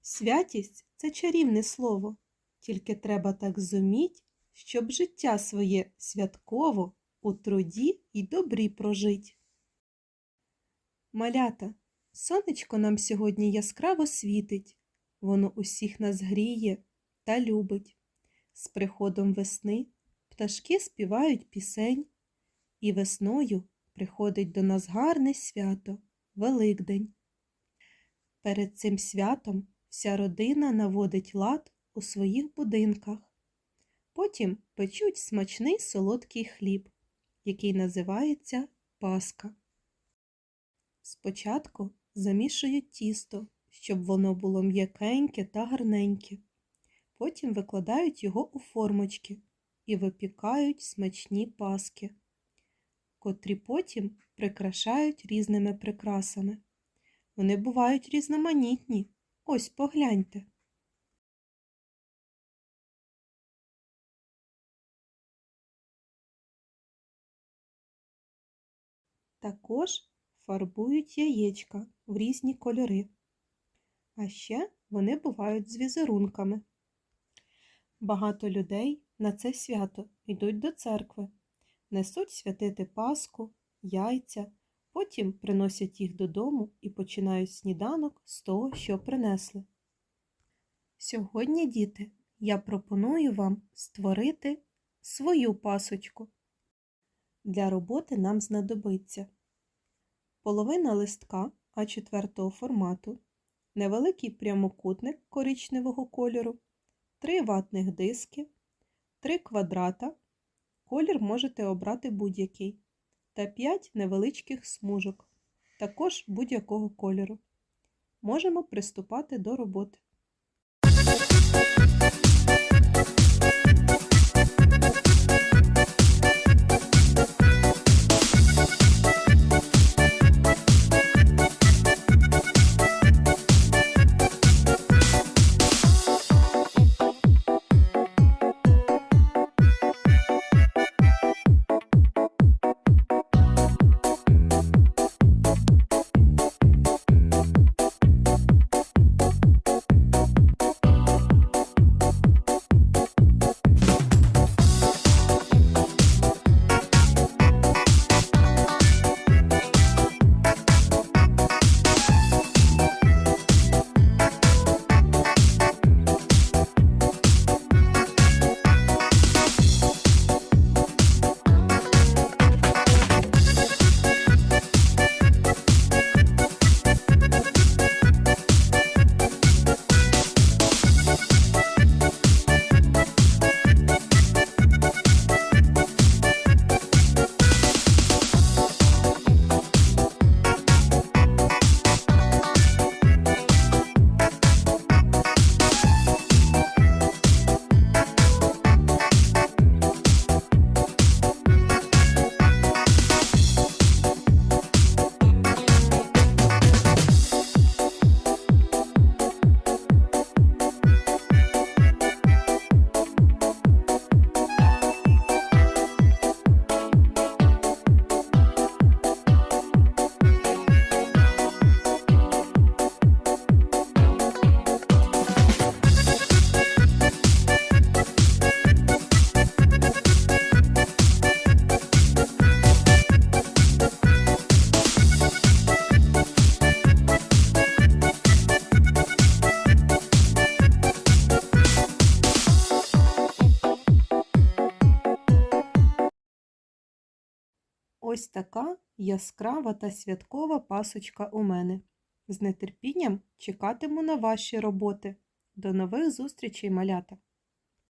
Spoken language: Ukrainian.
Святість це чарівне слово, тільки треба так зуміть, щоб життя своє святково у труді і добрі прожить. Малята, сонечко нам сьогодні яскраво світить, воно усіх нас гріє та любить. З приходом весни пташки співають пісень, і весною приходить до нас гарне свято Великдень. Перед цим святом вся родина наводить лад у своїх будинках. Потім печуть смачний солодкий хліб, який називається паска. Спочатку замішують тісто, щоб воно було м'якеньке та гарненьке. Потім викладають його у формочки і випікають смачні паски, котрі потім прикрашають різними прикрасами. Вони бувають різноманітні. Ось погляньте. Також фарбують яєчка в різні кольори. А ще вони бувають з візерунками. Багато людей на це свято йдуть до церкви, несуть святити Пасху, яйця, потім приносять їх додому і починають сніданок з того, що принесли. Сьогодні, діти, я пропоную вам створити свою пасочку. Для роботи нам знадобиться половина листка А4 формату, невеликий прямокутник коричневого кольору, 3 ватних диски, 3 квадрата, колір можете обрати будь-який, та 5 невеличких смужок, також будь-якого кольору. Можемо приступати до роботи. Ось така яскрава та святкова пасочка у мене. З нетерпінням чекатиму на ваші роботи. До нових зустрічей, малята!